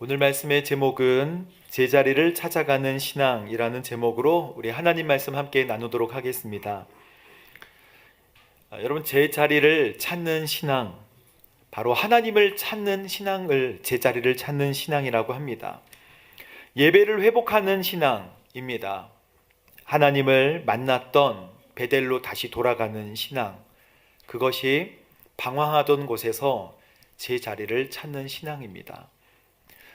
오늘 말씀의 제목은 제자리를 찾아가는 신앙이라는 제목으로 우리 하나님 말씀 함께 나누도록 하겠습니다. 아, 여러분 제자리를 찾는 신앙 바로 하나님을 찾는 신앙을 제자리를 찾는 신앙이라고 합니다. 예배를 회복하는 신앙입니다. 하나님을 만났던 베델로 다시 돌아가는 신앙 그것이 방황하던 곳에서 제 자리를 찾는 신앙입니다.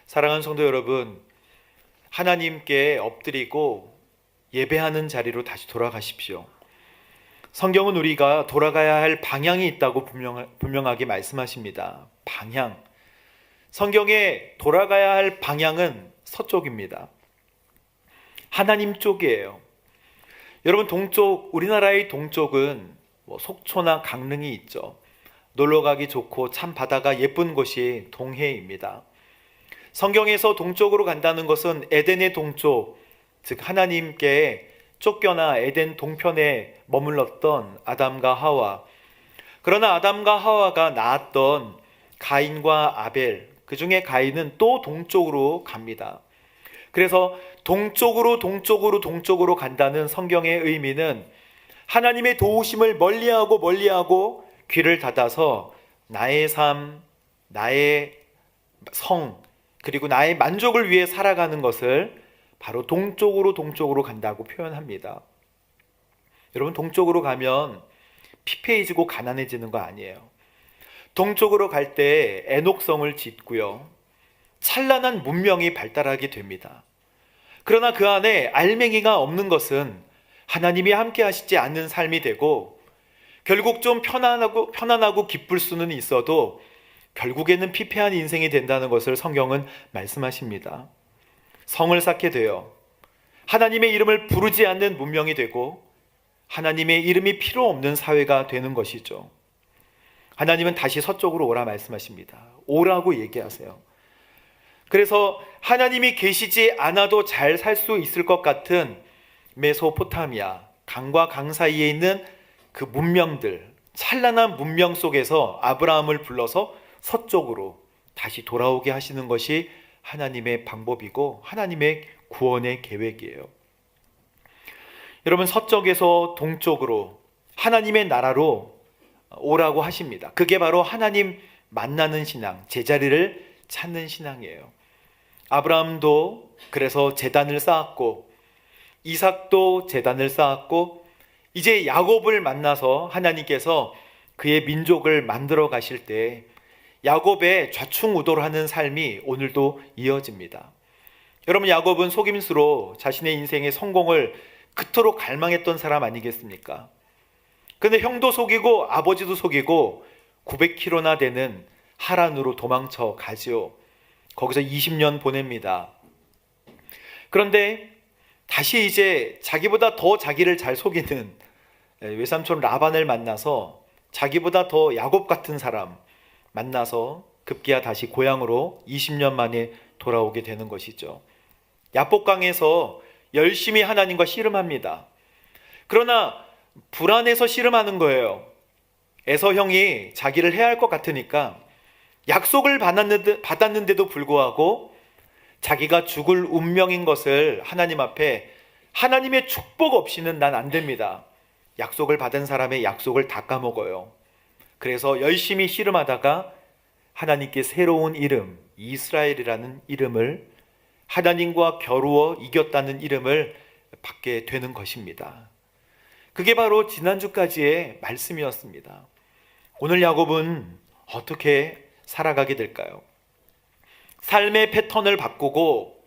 사랑하는 성도 여러분, 하나님께 엎드리고 예배하는 자리로 다시 돌아가십시오. 성경은 우리가 돌아가야 할 방향이 있다고 분명, 분명하게 말씀하십니다. 방향. 성경에 돌아가야 할 방향은 서쪽입니다. 하나님 쪽이에요. 여러분, 동쪽, 우리나라의 동쪽은 뭐 속초나 강릉이 있죠. 놀러 가기 좋고 참 바다가 예쁜 곳이 동해입니다. 성경에서 동쪽으로 간다는 것은 에덴의 동쪽, 즉 하나님께 쫓겨나 에덴 동편에 머물렀던 아담과 하와. 그러나 아담과 하와가 낳았던 가인과 아벨, 그 중에 가인은 또 동쪽으로 갑니다. 그래서 동쪽으로 동쪽으로 동쪽으로 간다는 성경의 의미는 하나님의 도우심을 멀리하고 멀리하고 귀를 닫아서 나의 삶, 나의 성, 그리고 나의 만족을 위해 살아가는 것을 바로 동쪽으로 동쪽으로 간다고 표현합니다. 여러분 동쪽으로 가면 피폐해지고 가난해지는 거 아니에요. 동쪽으로 갈 때 애녹성을 짓고요. 찬란한 문명이 발달하게 됩니다. 그러나 그 안에 알맹이가 없는 것은 하나님이 함께 하시지 않는 삶이 되고 결국 좀 편안하고 편안하고 기쁠 수는 있어도 결국에는 피폐한 인생이 된다는 것을 성경은 말씀하십니다. 성을 쌓게 되어 하나님의 이름을 부르지 않는 문명이 되고 하나님의 이름이 필요 없는 사회가 되는 것이죠. 하나님은 다시 서쪽으로 오라 말씀하십니다. 오라고 얘기하세요. 그래서 하나님이 계시지 않아도 잘 살 수 있을 것 같은 메소포타미아, 강과 강 사이에 있는 그 문명들, 찬란한 문명 속에서 아브라함을 불러서 서쪽으로 다시 돌아오게 하시는 것이 하나님의 방법이고 하나님의 구원의 계획이에요. 여러분 서쪽에서 동쪽으로 하나님의 나라로 오라고 하십니다. 그게 바로 하나님 만나는 신앙, 제자리를 찾는 신앙이에요. 아브라함도 그래서 재단을 쌓았고 이삭도 재단을 쌓았고 이제 야곱을 만나서 하나님께서 그의 민족을 만들어 가실 때 야곱의 좌충우돌 하는 삶이 오늘도 이어집니다. 여러분 야곱은 속임수로 자신의 인생의 성공을 그토록 갈망했던 사람 아니겠습니까? 근데 형도 속이고 아버지도 속이고 900km나 되는 하란으로 도망쳐 가지요. 거기서 20년 보냅니다. 그런데 다시 이제 자기보다 더 자기를 잘 속이는 외삼촌 라반을 만나서 자기보다 더 야곱 같은 사람 만나서 급기야 다시 고향으로 20년 만에 돌아오게 되는 것이죠. 야복강에서 열심히 하나님과 씨름합니다. 그러나 불안해서 씨름하는 거예요. 에서 형이 자기를 해야 할 것 같으니까 약속을 받았는데, 받았는데도 불구하고 자기가 죽을 운명인 것을 하나님 앞에 하나님의 축복 없이는 난 안 됩니다. 약속을 받은 사람의 약속을 다 까먹어요. 그래서 열심히 씨름하다가 하나님께 새로운 이름, 이스라엘이라는 이름을 하나님과 겨루어 이겼다는 이름을 받게 되는 것입니다. 그게 바로 지난주까지의 말씀이었습니다. 오늘 야곱은 어떻게 살아가게 될까요? 삶의 패턴을 바꾸고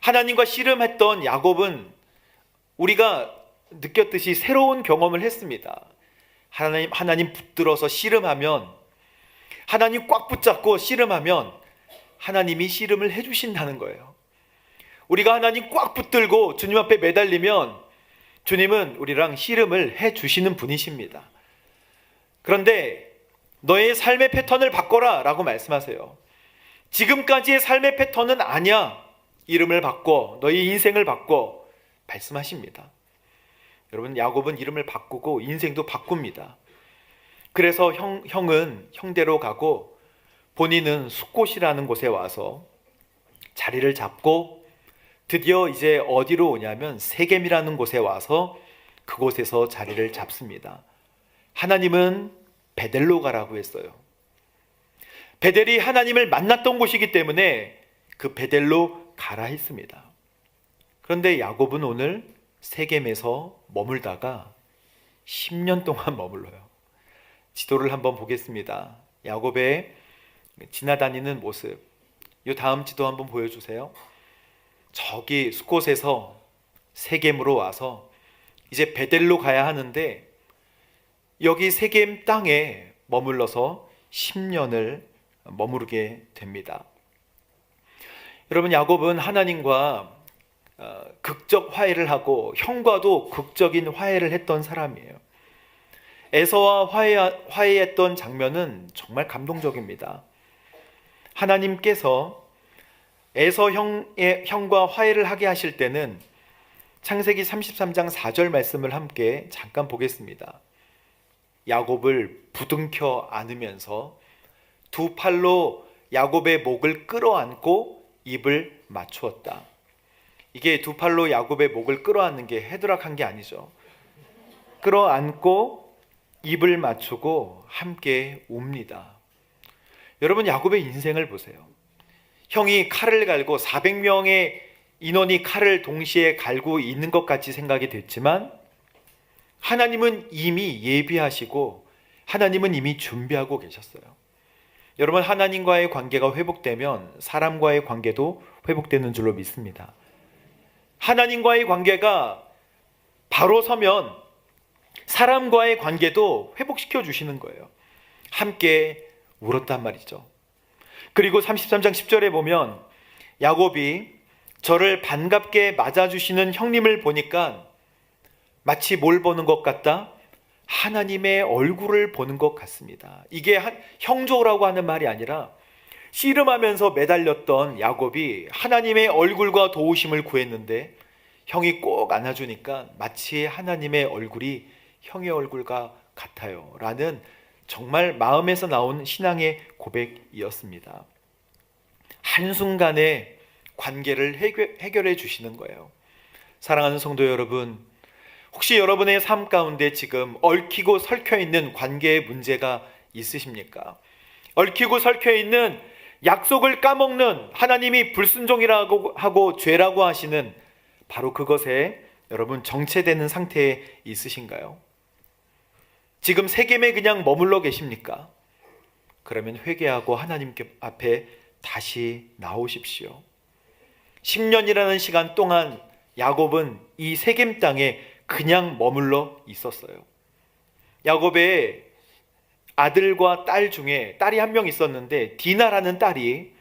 하나님과 씨름했던 야곱은 우리가 느꼈듯이 새로운 경험을 했습니다. 하나님 하나님 붙들어서 씨름하면 하나님 꽉 붙잡고 씨름하면 하나님이 씨름을 해 주신다는 거예요. 우리가 하나님 꽉 붙들고 주님 앞에 매달리면 주님은 우리랑 씨름을 해 주시는 분이십니다. 그런데 너의 삶의 패턴을 바꿔라 라고 말씀하세요. 지금까지의 삶의 패턴은 아니야. 이름을 바꿔 너의 인생을 바꿔 말씀하십니다. 여러분 야곱은 이름을 바꾸고 인생도 바꿉니다. 그래서 형, 형은 형대로 가고 본인은 숫곳이라는 곳에 와서 자리를 잡고 드디어 이제 어디로 오냐면 세겜이라는 곳에 와서 그곳에서 자리를 잡습니다. 하나님은 베델로 가라고 했어요. 베델이 하나님을 만났던 곳이기 때문에 그 베델로 가라 했습니다. 그런데 야곱은 오늘 세겜에서 머물다가 10년 동안 머물러요. 지도를 한번 보겠습니다. 야곱의 지나다니는 모습. 이 다음 지도 한번 보여주세요. 저기 숲곳에서 세겜으로 와서 이제 베델로 가야 하는데 여기 세겜 땅에 머물러서 10년을 머무르게 됩니다. 여러분 야곱은 하나님과 어, 극적 화해를 하고 형과도 극적인 화해를 했던 사람이에요. 에서와 화해, 화해했던 장면은 정말 감동적입니다. 하나님께서 에서 형의 형과 화해를 하게 하실 때는 창세기 33장 4절 말씀을 함께 잠깐 보겠습니다. 야곱을 부둥켜 안으면서 두 팔로 야곱의 목을 끌어안고 입을 맞추었다. 이게 두 팔로 야곱의 목을 끌어안는 게 헤드락한 게 아니죠. 끌어안고 입을 맞추고 함께 웁니다. 여러분 야곱의 인생을 보세요. 형이 칼을 갈고 400명의 인원이 칼을 동시에 갈고 있는 것 같이 생각이 됐지만 하나님은 이미 예비하시고 하나님은 이미 준비하고 계셨어요. 여러분 하나님과의 관계가 회복되면 사람과의 관계도 회복되는 줄로 믿습니다. 하나님과의 관계가 바로 서면 사람과의 관계도 회복시켜 주시는 거예요. 함께 울었단 말이죠. 그리고 33장 10절에 보면 야곱이 저를 반갑게 맞아주시는 형님을 보니까 마치 뭘 보는 것 같다? 하나님의 얼굴을 보는 것 같습니다. 이게 한, 형조라고 하는 말이 아니라 씨름하면서 매달렸던 야곱이 하나님의 얼굴과 도우심을 구했는데 형이 꼭 안아주니까 마치 하나님의 얼굴이 형의 얼굴과 같아요. 라는 정말 마음에서 나온 신앙의 고백이었습니다. 한순간에 관계를 해결, 해결해 주시는 거예요. 사랑하는 성도 여러분, 혹시 여러분의 삶 가운데 지금 얽히고 설켜 있는 관계의 문제가 있으십니까? 얽히고 설켜 있는 약속을 까먹는 하나님이 불순종이라고 하고 죄라고 하시는 바로 그것에 여러분 정체되는 상태에 있으신가요? 지금 세겜에 그냥 머물러 계십니까? 그러면 회개하고 하나님 앞에 다시 나오십시오. 10년이라는 시간 동안 야곱은 이 세겜 땅에 그냥 머물러 있었어요. 야곱의 아들과 딸 중에 딸이 한 명 있었는데 디나라는 딸이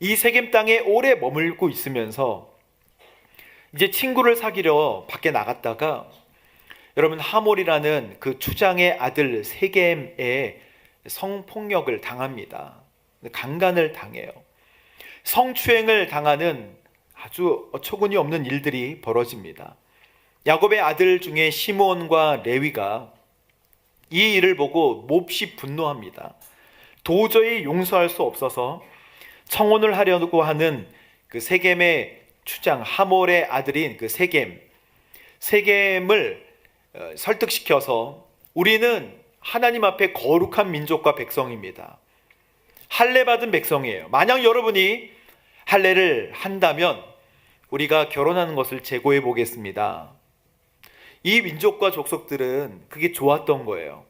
이 세겜 땅에 오래 머물고 있으면서 이제 친구를 사귀려 밖에 나갔다가 여러분 하몰이라는 그 추장의 아들 세겜에 성폭력을 당합니다. 강간을 당해요. 성추행을 당하는 아주 어처구니 없는 일들이 벌어집니다. 야곱의 아들 중에 시몬과 레위가 이 일을 보고 몹시 분노합니다. 도저히 용서할 수 없어서 청혼을 하려고 하는 그 세겜의 추장 하몰의 아들인 그 세겜 세겜을 어, 설득시켜서 우리는 하나님 앞에 거룩한 민족과 백성입니다. 할례 받은 백성이에요. 만약 여러분이 할례를 한다면 우리가 결혼하는 것을 재고해 보겠습니다. 이 민족과 족속들은 그게 좋았던 거예요.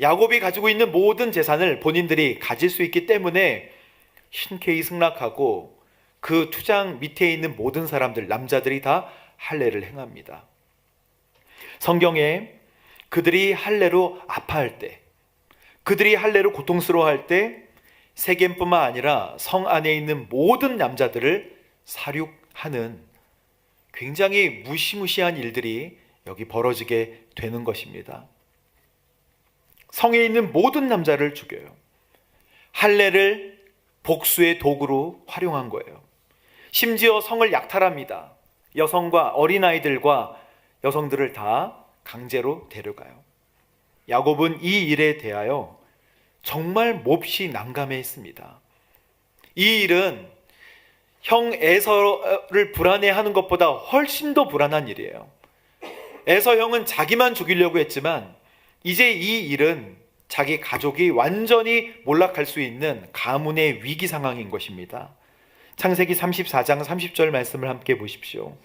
야곱이 가지고 있는 모든 재산을 본인들이 가질 수 있기 때문에 흔쾌히 승낙하고 그 투장 밑에 있는 모든 사람들 남자들이 다 할례를 행합니다. 성경에 그들이 할례로 아파할 때, 그들이 할례로 고통스러워할 때 세겜뿐만 아니라 성 안에 있는 모든 남자들을 사륙하는 굉장히 무시무시한 일들이 여기 벌어지게 되는 것입니다. 성에 있는 모든 남자를 죽여요. 할례를 복수의 도구로 활용한 거예요. 심지어 성을 약탈합니다. 여성과 어린아이들과 여성들을 다 강제로 데려가요. 야곱은 이 일에 대하여 정말 몹시 난감해 했습니다. 이 일은 형 에서를 불안해하는 것보다 훨씬 더 불안한 일이에요. 에서 형은 자기만 죽이려고 했지만 이제 이 일은 자기 가족이 완전히 몰락할 수 있는 가문의 위기 상황인 것입니다. 창세기 34장 30절 말씀을 함께 보십시오.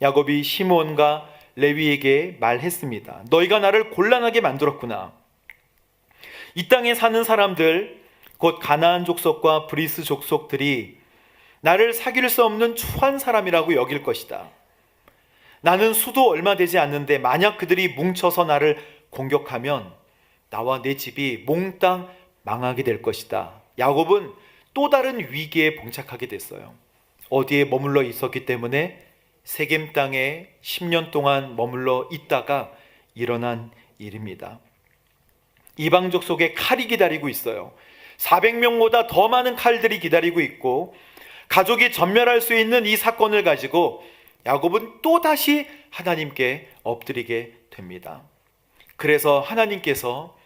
야곱이 시몬과 레위에게 말했습니다. 너희가 나를 곤란하게 만들었구나. 이 땅에 사는 사람들, 곧 가나안 족속과 브리스 족속들이 나를 사귈 수 없는 추한 사람이라고 여길 것이다. 나는 수도 얼마 되지 않는데 만약 그들이 뭉쳐서 나를 공격하면 나와 내 집이 몽땅 망하게 될 것이다. 야곱은 또 다른 위기에 봉착하게 됐어요. 어디에 머물러 있었기 때문에 세겜 땅에 10년 동안 머물러 있다가 일어난 일입니다. 이방족 속에 칼이 기다리고 있어요. 400명보다 더 많은 칼들이 기다리고 있고 가족이 전멸할 수 있는 이 사건을 가지고 야곱은 또다시 하나님께 엎드리게 됩니다. 그래서 하나님께서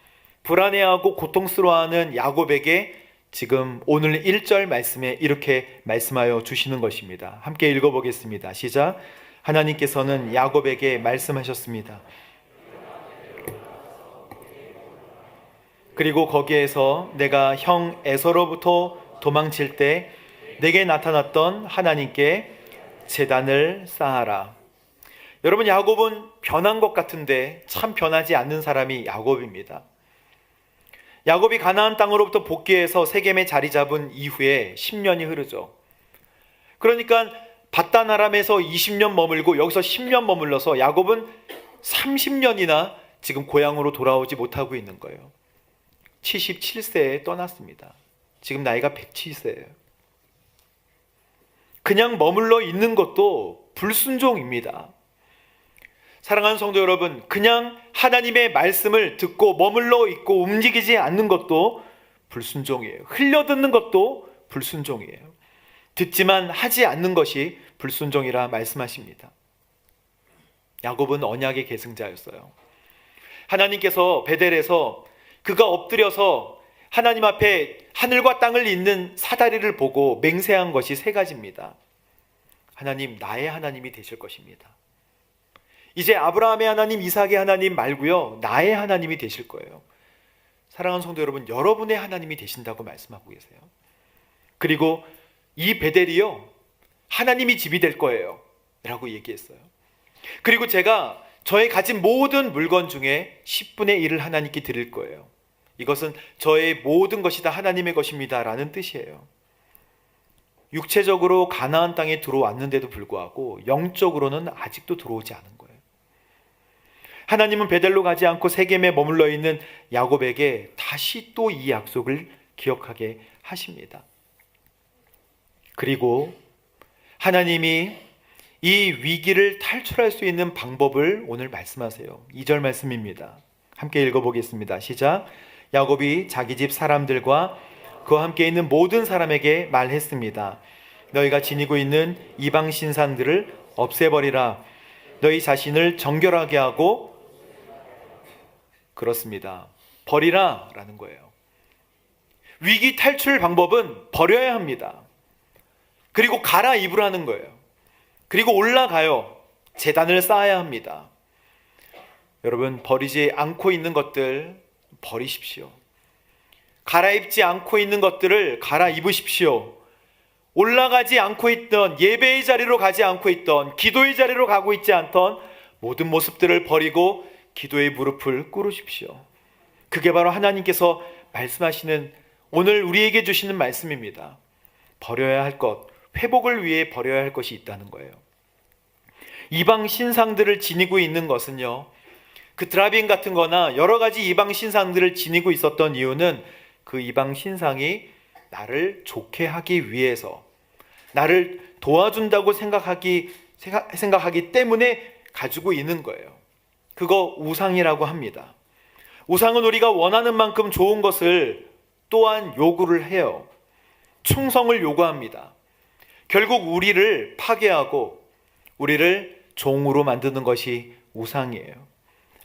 불안해하고 고통스러워하는 야곱에게 지금 오늘 1절 말씀에 이렇게 말씀하여 주시는 것입니다. 함께 읽어보겠습니다. 시작. 하나님께서는 야곱에게 말씀하셨습니다. 그리고 거기에서 내가 형 에서로부터 도망칠 때 내게 나타났던 하나님께 재단을 쌓아라. 여러분 야곱은 변한 것 같은데 참 변하지 않는 사람이 야곱입니다. 야곱이 가나안 땅으로부터 복귀해서 세겜에 자리 잡은 이후에 10년이 흐르죠. 그러니까 바단 아람에서 20년 머물고 여기서 10년 머물러서 야곱은 30년이나 지금 고향으로 돌아오지 못하고 있는 거예요. 77세에 떠났습니다. 지금 나이가 107세예요. 그냥 머물러 있는 것도 불순종입니다. 사랑하는 성도 여러분, 그냥 하나님의 말씀을 듣고 머물러 있고 움직이지 않는 것도 불순종이에요. 흘려듣는 것도 불순종이에요. 듣지만 하지 않는 것이 불순종이라 말씀하십니다. 야곱은 언약의 계승자였어요. 하나님께서 베델에서 그가 엎드려서 하나님 앞에 하늘과 땅을 잇는 사다리를 보고 맹세한 것이 세 가지입니다. 하나님, 나의 하나님이 되실 것입니다. 이제 아브라함의 하나님, 이삭의 하나님 말고요. 나의 하나님이 되실 거예요. 사랑하는 성도 여러분, 여러분의 하나님이 되신다고 말씀하고 계세요. 그리고 이 베델이요. 하나님이 집이 될 거예요. 라고 얘기했어요. 그리고 제가 저의 가진 모든 물건 중에 10분의 1을 하나님께 드릴 거예요. 이것은 저의 모든 것이 다 하나님의 것입니다. 라는 뜻이에요. 육체적으로 가나안 땅에 들어왔는데도 불구하고 영적으로는 아직도 들어오지 않은 거예요. 하나님은 베델로 가지 않고 세겜에 머물러 있는 야곱에게 다시 또 이 약속을 기억하게 하십니다. 그리고 하나님이 이 위기를 탈출할 수 있는 방법을 오늘 말씀하세요. 2절 말씀입니다. 함께 읽어보겠습니다. 시작. 야곱이 자기 집 사람들과 그와 함께 있는 모든 사람에게 말했습니다. 너희가 지니고 있는 이방 신상들을 없애버리라. 너희 자신을 정결하게 하고 그렇습니다. 버리라 라는 거예요. 위기 탈출 방법은 버려야 합니다. 그리고 갈아입으라는 거예요. 그리고 올라가요. 재단을 쌓아야 합니다. 여러분, 버리지 않고 있는 것들 버리십시오. 갈아입지 않고 있는 것들을 갈아입으십시오. 올라가지 않고 있던 예배의 자리로 가지 않고 있던 기도의 자리로 가고 있지 않던 모든 모습들을 버리고 기도의 무릎을 꿇으십시오. 그게 바로 하나님께서 말씀하시는 오늘 우리에게 주시는 말씀입니다. 버려야 할 것, 회복을 위해 버려야 할 것이 있다는 거예요. 이방 신상들을 지니고 있는 것은요. 그 드라빈 같은 거나 여러 가지 이방 신상들을 지니고 있었던 이유는 그 이방 신상이 나를 좋게 하기 위해서 나를 도와준다고 생각하기 생각, 생각하기 때문에 가지고 있는 거예요. 그거 우상이라고 합니다. 우상은 우리가 원하는 만큼 좋은 것을 또한 요구를 해요. 충성을 요구합니다. 결국 우리를 파괴하고 우리를 종으로 만드는 것이 우상이에요.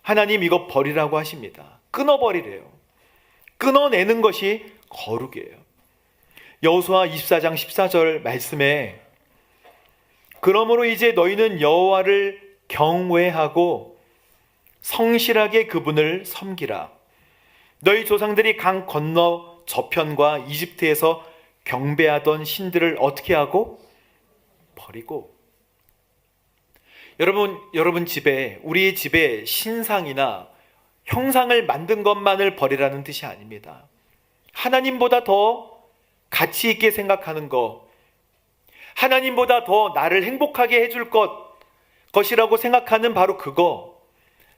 하나님 이거 버리라고 하십니다. 끊어버리래요. 끊어내는 것이 거룩이에요. 여호수아 24장 14절 말씀에 그러므로 이제 너희는 여호와를 경외하고 성실하게 그분을 섬기라. 너희 조상들이 강 건너 저편과 이집트에서 경배하던 신들을 어떻게 하고 버리고 여러분 여러분 집에 우리 집에 신상이나 형상을 만든 것만을 버리라는 뜻이 아닙니다. 하나님보다 더 가치 있게 생각하는 것, 하나님보다 더 나를 행복하게 해줄 것, 것이라고 생각하는 바로 그거,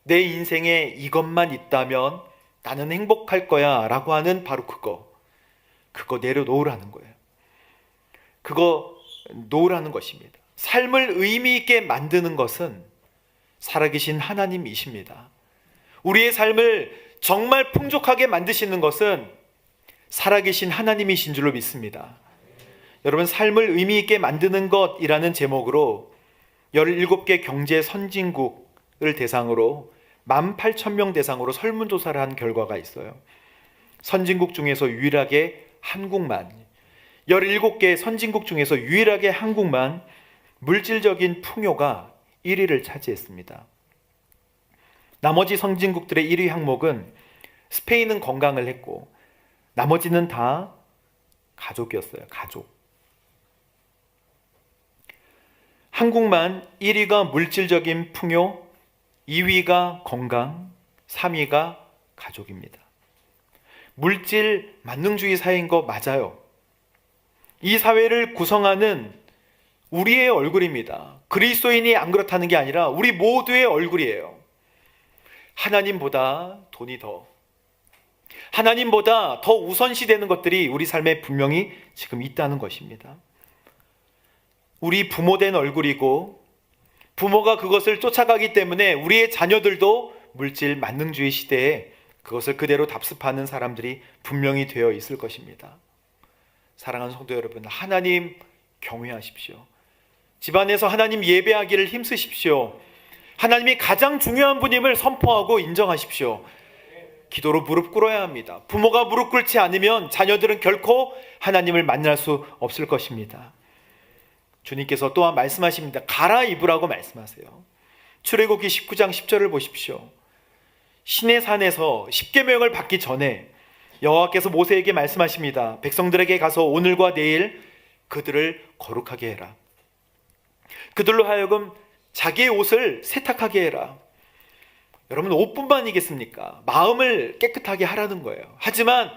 내 인생에 이것만 있다면 나는 행복할 거야 라고 하는 바로 그거, 그거 내려놓으라는 거예요. 그거 놓으라는 것입니다. 삶을 의미 있게 만드는 것은 살아계신 하나님이십니다. 우리의 삶을 정말 풍족하게 만드시는 것은 살아계신 하나님이신 줄로 믿습니다. 여러분, 삶을 의미 있게 만드는 것이라는 제목으로 17개 경제 선진국을 대상으로 18,000명 대상으로 설문조사를 한 결과가 있어요. 선진국 중에서 유일하게 한국만, 17개 선진국 중에서 유일하게 한국만 물질적인 풍요가 1위를 차지했습니다. 나머지 선진국들의 1위 항목은 스페인은 건강을 했고 나머지는 다 가족이었어요. 가족. 한국만 1위가 물질적인 풍요, 2위가 건강, 3위가 가족입니다. 물질 만능주의 사회인 거 맞아요. 이 사회를 구성하는 우리의 얼굴입니다. 그리스도인이 안 그렇다는 게 아니라 우리 모두의 얼굴이에요. 하나님보다 돈이 더, 하나님보다 더 우선시 되는 것들이 우리 삶에 분명히 지금 있다는 것입니다. 우리 부모된 얼굴이고 부모가 그것을 쫓아가기 때문에 우리의 자녀들도 물질 만능주의 시대에 그것을 그대로 답습하는 사람들이 분명히 되어 있을 것입니다. 사랑하는 성도 여러분, 하나님 경외하십시오. 집안에서 하나님 예배하기를 힘쓰십시오. 하나님이 가장 중요한 분임을 선포하고 인정하십시오. 기도로 무릎 꿇어야 합니다. 부모가 무릎 꿇지 않으면 자녀들은 결코 하나님을 만날 수 없을 것입니다. 주님께서 또한 말씀하십니다. 갈아입으라고 말씀하세요. 출애굽기 19장 10절을 보십시오. 신의 산에서 십계명을 받기 전에 여호와께서 모세에게 말씀하십니다. 백성들에게 가서 오늘과 내일 그들을 거룩하게 해라. 그들로 하여금 자기의 옷을 세탁하게 해라. 여러분 옷뿐만이겠습니까? 마음을 깨끗하게 하라는 거예요. 하지만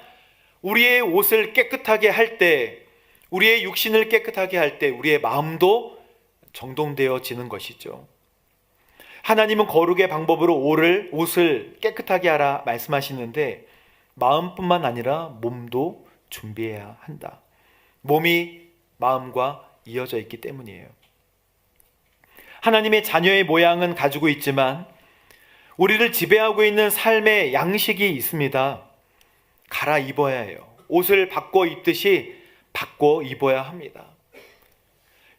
우리의 옷을 깨끗하게 할 때, 우리의 육신을 깨끗하게 할 때, 우리의 마음도 정돈되어지는 것이죠. 하나님은 거룩의 방법으로 옷을, 옷을 깨끗하게 하라 말씀하시는데, 마음뿐만 아니라 몸도 준비해야 한다. 몸이 마음과 이어져 있기 때문이에요. 하나님의 자녀의 모양은 가지고 있지만 우리를 지배하고 있는 삶의 양식이 있습니다. 갈아 입어야 해요. 옷을 바꿔 입듯이 바꿔 입어야 합니다.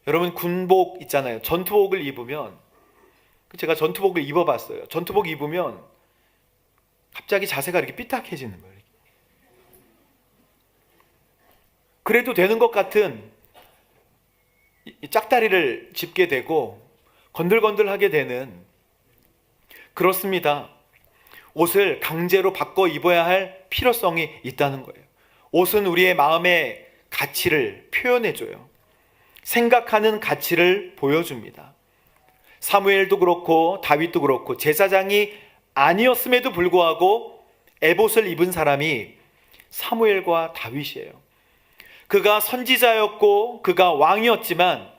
여러분 군복 있잖아요. 전투복을 입으면 제가 전투복을 입어봤어요. 전투복 입으면 갑자기 자세가 이렇게 삐딱해지는 거예요. 그래도 되는 것 같은 짝다리를 짚게 되고 건들건들하게 되는 그렇습니다. 옷을 강제로 바꿔 입어야 할 필요성이 있다는 거예요. 옷은 우리의 마음의 가치를 표현해줘요. 생각하는 가치를 보여줍니다. 사무엘도 그렇고 다윗도 그렇고 제사장이 아니었음에도 불구하고 에봇을 입은 사람이 사무엘과 다윗이에요. 그가 선지자였고 그가 왕이었지만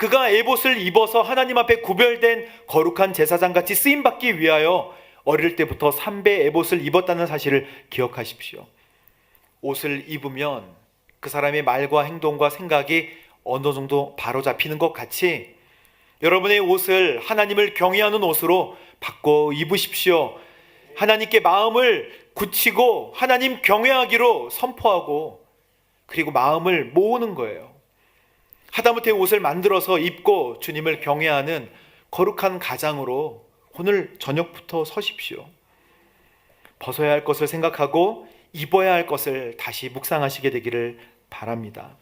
그가 에봇을 입어서 하나님 앞에 구별된 거룩한 제사장 같이 쓰임 받기 위하여 어릴 때부터 삼배 에봇을 입었다는 사실을 기억하십시오. 옷을 입으면 그 사람의 말과 행동과 생각이 어느 정도 바로 잡히는 것 같이 여러분의 옷을 하나님을 경외하는 옷으로 바꿔 입으십시오. 하나님께 마음을 굳히고 하나님 경외하기로 선포하고 그리고 마음을 모으는 거예요. 하다못해 옷을 만들어서 입고 주님을 경외하는 거룩한 가장으로 오늘 저녁부터 서십시오. 벗어야 할 것을 생각하고 입어야 할 것을 다시 묵상하시게 되기를 바랍니다.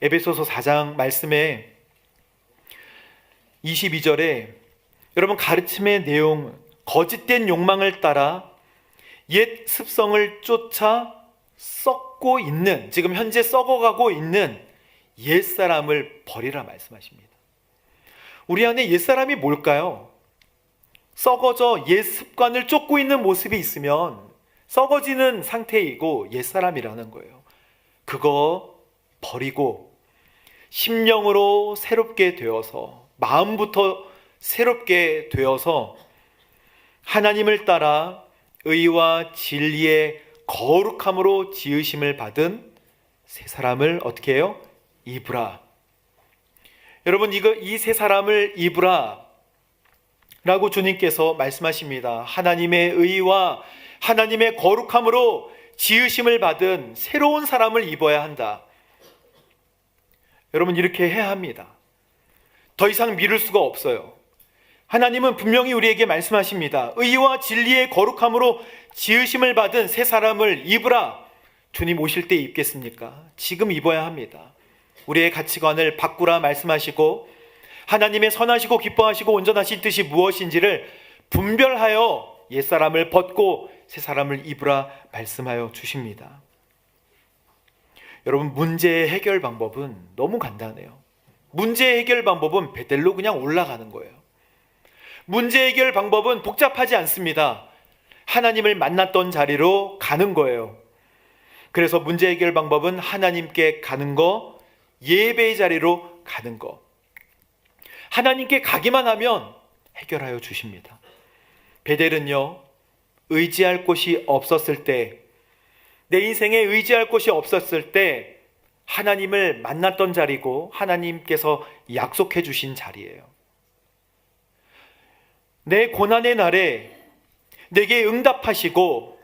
에베소서 4장 말씀에 22절에 여러분 가르침의 내용 거짓된 욕망을 따라 옛 습성을 쫓아 썩고 있는 지금 현재 썩어가고 있는 옛 사람을 버리라 말씀하십니다. 우리 안에 옛 사람이 뭘까요? 썩어져 옛 습관을 쫓고 있는 모습이 있으면 썩어지는 상태이고 옛 사람이라는 거예요. 그거 버리고 심령으로 새롭게 되어서 마음부터 새롭게 되어서 하나님을 따라 의와 진리의 거룩함으로 지으심을 받은 새 사람을 어떻게 해요? 입으라. 여러분 이거 이 세 사람을 입으라 라고 주님께서 말씀하십니다. 하나님의 의와 하나님의 거룩함으로 지으심을 받은 새로운 사람을 입어야 한다. 여러분 이렇게 해야 합니다. 더 이상 미룰 수가 없어요. 하나님은 분명히 우리에게 말씀하십니다. 의와 진리의 거룩함으로 지으심을 받은 새 사람을 입으라. 주님 오실 때 입겠습니까? 지금 입어야 합니다. 우리의 가치관을 바꾸라 말씀하시고 하나님의 선하시고 기뻐하시고 온전하신 뜻이 무엇인지를 분별하여 옛사람을 벗고 새 사람을 입으라 말씀하여 주십니다. 여러분 문제의 해결 방법은 너무 간단해요. 문제 해결 방법은 베델로 그냥 올라가는 거예요. 문제 해결 방법은 복잡하지 않습니다. 하나님을 만났던 자리로 가는 거예요. 그래서 문제 해결 방법은 하나님께 가는 거, 예배의 자리로 가는 거. 하나님께 가기만 하면 해결하여 주십니다. 베델은요, 의지할 곳이 없었을 때, 내 인생에 의지할 곳이 없었을 때, 하나님을 만났던 자리고, 하나님께서 약속해 주신 자리예요. 내 고난의 날에 내게 응답하시고,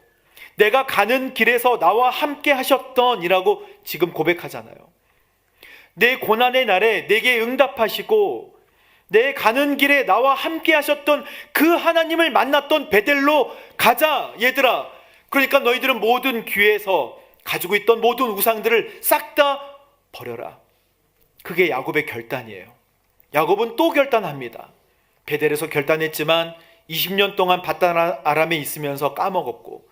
내가 가는 길에서 나와 함께 하셨던 이라고 지금 고백하잖아요. 내 고난의 날에 내게 응답하시고 내 가는 길에 나와 함께 하셨던 그 하나님을 만났던 베델로 가자 얘들아. 그러니까 너희들은 모든 귀에서 가지고 있던 모든 우상들을 싹 다 버려라. 그게 야곱의 결단이에요. 야곱은 또 결단합니다. 베델에서 결단했지만 20년 동안 바단 아람에 있으면서 까먹었고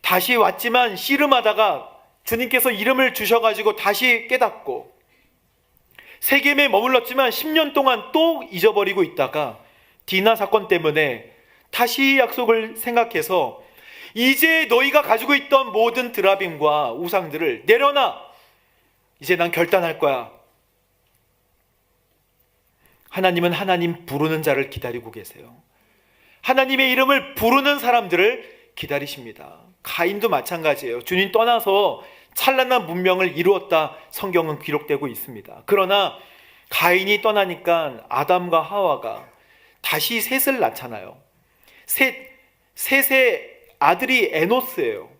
다시 왔지만 씨름하다가 주님께서 이름을 주셔가지고 다시 깨닫고 세겜에 머물렀지만 10년 동안 또 잊어버리고 있다가 디나 사건 때문에 다시 약속을 생각해서 이제 너희가 가지고 있던 모든 드라빔과 우상들을 내려놔. 이제 난 결단할 거야. 하나님은 하나님 부르는 자를 기다리고 계세요. 하나님의 이름을 부르는 사람들을 기다리십니다. 가인도 마찬가지예요. 주님 떠나서 찬란한 문명을 이루었다 성경은 기록되고 있습니다. 그러나 가인이 떠나니까 아담과 하와가 다시 셋을 낳잖아요. 셋, 셋의 아들이 에노스예요.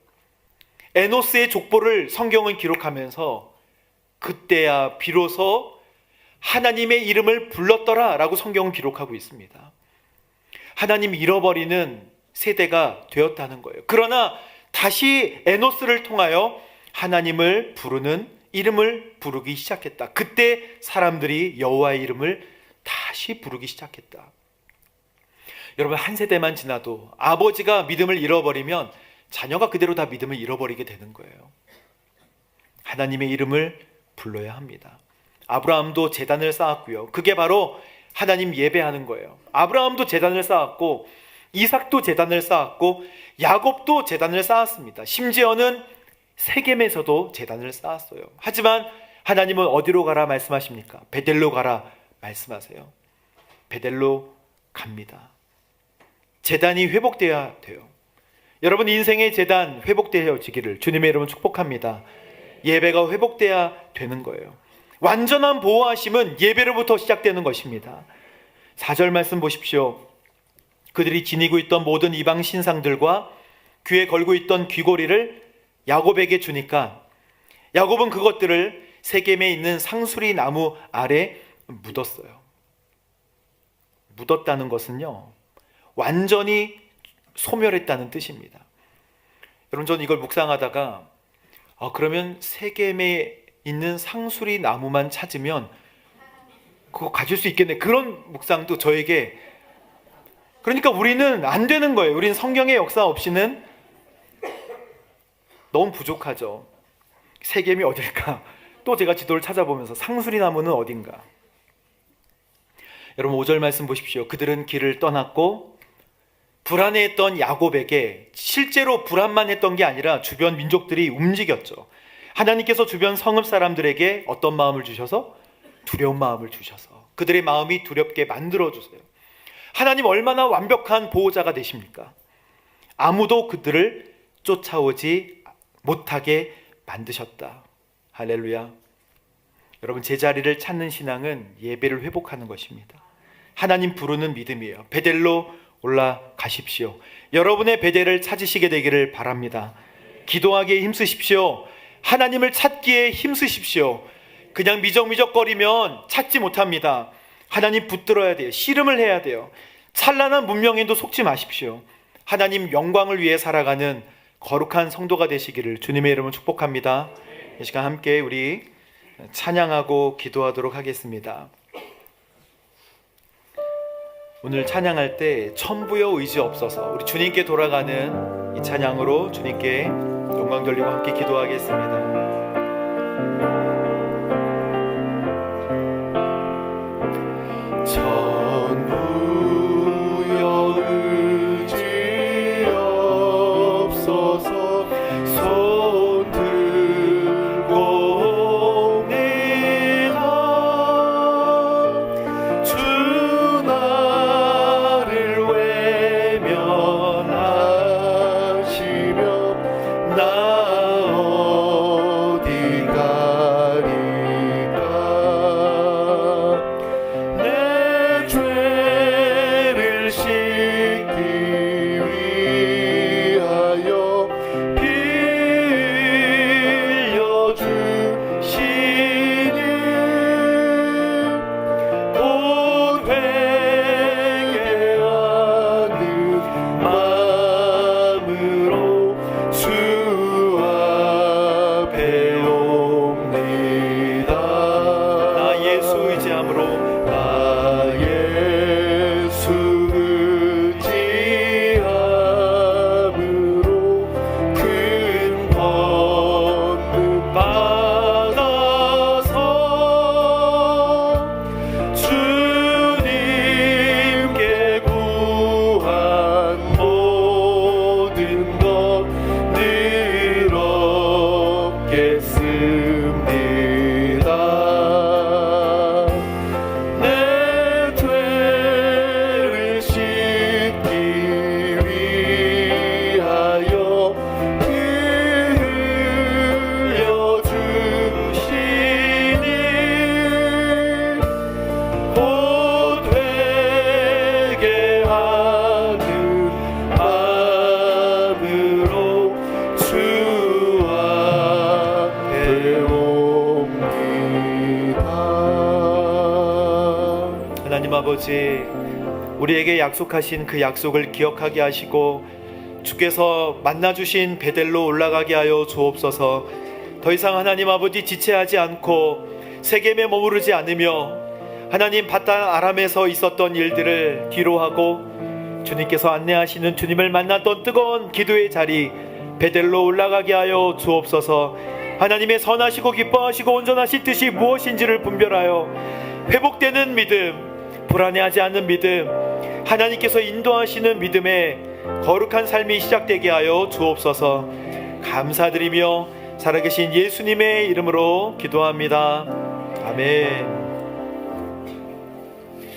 에노스의 족보를 성경은 기록하면서 그때야 비로소 하나님의 이름을 불렀더라 라고 성경은 기록하고 있습니다. 하나님 잃어버리는 세대가 되었다는 거예요. 그러나 다시 에노스를 통하여 하나님을 부르는 이름을 부르기 시작했다. 그때 사람들이 여호와의 이름을 다시 부르기 시작했다. 여러분 한 세대만 지나도 아버지가 믿음을 잃어버리면 자녀가 그대로 다 믿음을 잃어버리게 되는 거예요. 하나님의 이름을 불러야 합니다. 아브라함도 재단을 쌓았고요. 그게 바로 하나님 예배하는 거예요. 아브라함도 재단을 쌓았고 이삭도 재단을 쌓았고 야곱도 재단을 쌓았습니다. 심지어는 세겜에서도 재단을 쌓았어요. 하지만 하나님은 어디로 가라 말씀하십니까? 베델로 가라 말씀하세요. 베델로 갑니다. 재단이 회복되어야 돼요. 여러분 인생의 재단 회복되어지기를 주님의 이름으로 축복합니다. 예배가 회복돼야 되는 거예요. 완전한 보호하심은 예배로부터 시작되는 것입니다. 4절 말씀 보십시오. 그들이 지니고 있던 모든 이방 신상들과 귀에 걸고 있던 귀고리를 야곱에게 주니까 야곱은 그것들을 세겜에 있는 상수리 나무 아래 묻었어요. 묻었다는 것은요, 완전히 소멸했다는 뜻입니다. 여러분, 저는 이걸 묵상하다가, 아, 그러면 세겜에 있는 상수리 나무만 찾으면 그거 가질 수 있겠네. 그런 묵상도 저에게 그러니까 우리는 안 되는 거예요. 우리는 성경의 역사 없이는 너무 부족하죠. 세겜이 어딜까? 또 제가 지도를 찾아보면서 상수리 나무는 어딘가? 여러분 5절 말씀 보십시오. 그들은 길을 떠났고 불안해했던 야곱에게 실제로 불안만 했던 게 아니라 주변 민족들이 움직였죠. 하나님께서 주변 성읍 사람들에게 어떤 마음을 주셔서 두려운 마음을 주셔서 그들의 마음이 두렵게 만들어 주세요. 하나님 얼마나 완벽한 보호자가 되십니까? 아무도 그들을 쫓아오지 못하게 만드셨다. 할렐루야. 여러분 제자리를 찾는 신앙은 예배를 회복하는 것입니다. 하나님 부르는 믿음이에요. 베델로 올라가십시오. 여러분의 베델을 찾으시게 되기를 바랍니다. 기도하기에 힘쓰십시오. 하나님을 찾기에 힘쓰십시오. 그냥 미적미적거리면 찾지 못합니다. 하나님 붙들어야 돼요. 씨름을 해야 돼요. 찬란한 문명에도 속지 마십시오. 하나님 영광을 위해 살아가는 거룩한 성도가 되시기를 주님의 이름으로 축복합니다. 이 시간 함께 우리 찬양하고 기도하도록 하겠습니다. 오늘 찬양할 때 천부여 의지 없어서 우리 주님께 돌아가는 이 찬양으로 주님께 영광 돌리고 함께 기도하겠습니다. 아버지, 우리에게 약속하신 그 약속을 기억하게 하시고 주께서 만나 주신 베델로 올라가게 하여 주옵소서. 더 이상 하나님 아버지 지체하지 않고 세겜에 머무르지 않으며 하나님 바단 아람에서 있었던 일들을 뒤로하고 주님께서 안내하시는 주님을 만났던 뜨거운 기도의 자리 베델로 올라가게 하여 주옵소서. 하나님의 선하시고 기뻐하시고 온전하신 뜻이 무엇인지를 분별하여 회복되는 믿음, 불안해하지 않는 믿음, 하나님께서 인도하시는 믿음의 거룩한 삶이 시작되게 하여 주옵소서. 감사드리며 살아계신 예수님의 이름으로 기도합니다. 아멘.